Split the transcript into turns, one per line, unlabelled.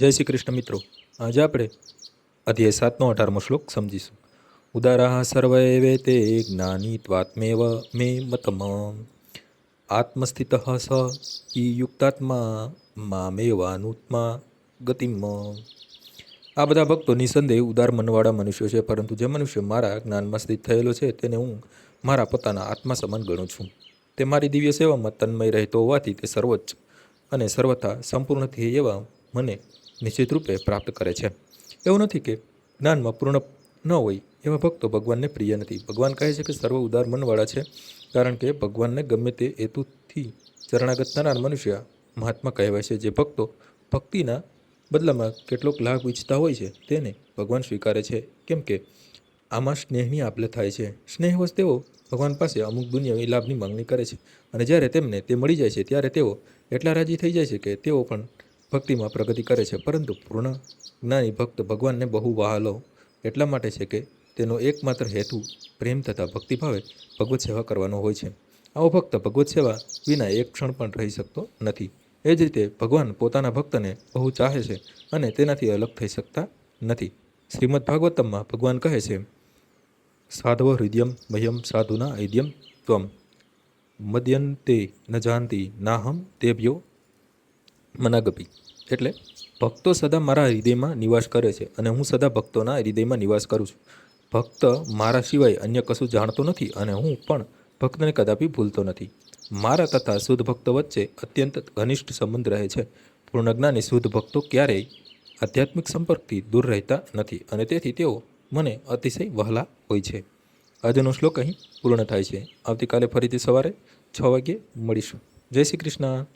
જય શ્રી કૃષ્ણ મિત્રો. આજે આપણે અધ્યાય સાતનો અઢારમો શ્લોક સમજીશું. ઉદારાહ સર્વ તે જ્ઞાની ત્વાત્મેવ મે મતમ. આત્મસ્થિત સ ઈ યુક્તાત્મા મામેવાનુત્મા ગતિમ. આ બધા ભક્તો નિસંદેહ ઉદાર મનવાળા મનુષ્યો છે, પરંતુ જે મનુષ્ય મારા જ્ઞાનમાં સ્થિત થયેલો છે, તેને હું મારા પોતાના આત્મા સમાન ગણું છું. તે મારી દિવ્ય સેવામાં તન્મય રહેતો હોવાથી તે સર્વોચ્ચ અને સર્વથા સંપૂર્ણથી એવા મને નિશ્ચિત રૂપે પ્રાપ્ત કરે છે. એવું નથી કે જ્ઞાનમાં પૂર્ણ ન હોય એવા ભક્તો ભગવાનને પ્રિય નથી. ભગવાન કહે છે કે સર્વ ઉદાર મનવાળા છે, કારણ કે ભગવાનને ગમે તે હેતુથી શરણાગત થનાર મનુષ્ય મહાત્મા કહેવાય છે. જે ભક્તો ભક્તિના બદલામાં કેટલોક લાભ ઈચ્છતા હોય છે, તેને ભગવાન સ્વીકારે છે. કેમ કે આમાં સ્નેહની આપલે થાય છે. સ્નેહવશ તેઓ ભગવાન પાસે અમુક દુનિયાવી લાભની માંગણી કરે છે. અને જ્યારે તેમને તે મળી જાય છે, ત્યારે તેઓ એટલા રાજી થઈ જાય છે કે તેઓ પણ ભક્તિમાં પ્રગતિ કરે છે. પરંતુ પૂર્ણ જ્ઞાની ભક્ત ભગવાનને બહુ વહાલો એટલા માટે છે કે તેનો એકમાત્ર હેતુ પ્રેમ તથા ભક્તિભાવે ભગવત સેવા કરવાનો હોય છે. આવો ભક્ત ભગવત સેવા વિના એક ક્ષણ પણ રહી શકતો નથી. એ જ રીતે ભગવાન પોતાના ભક્તને બહુ ચાહે છે અને તેનાથી અલગ થઈ શકતા નથી. શ્રીમદ ભાગવતમમાં ભગવાન કહે છે, સાધવ હૃદયમ મહ્યમ સાધુના ઐદ્યમ ત્વમ. મદ્યંતે ન જાનતી નાહમ તેભ્યો મનાગપી. એટલે ભક્તો સદા મારા હૃદયમાં નિવાસ કરે છે અને હું સદા ભક્તોના હૃદયમાં નિવાસ કરું છું. ભક્ત મારા સિવાય અન્ય કશું જાણતો નથી અને હું પણ ભક્તને કદાપી ભૂલતો નથી. મારા તથા શુદ્ધ ભક્તો વચ્ચે અત્યંત ઘનિષ્ઠ સંબંધ રહે છે. પૂર્ણજ્ઞાની શુદ્ધ ભક્તો ક્યારેય આધ્યાત્મિક સંપર્કથી દૂર રહેતા નથી અને તેથી તેઓ મને અતિશય વહલા હોય છે. આજનો શ્લોક અહીં પૂર્ણ થાય છે. આવતીકાલે ફરીથી સવારે છ વાગ્યે મળીશું. જય શ્રી કૃષ્ણ.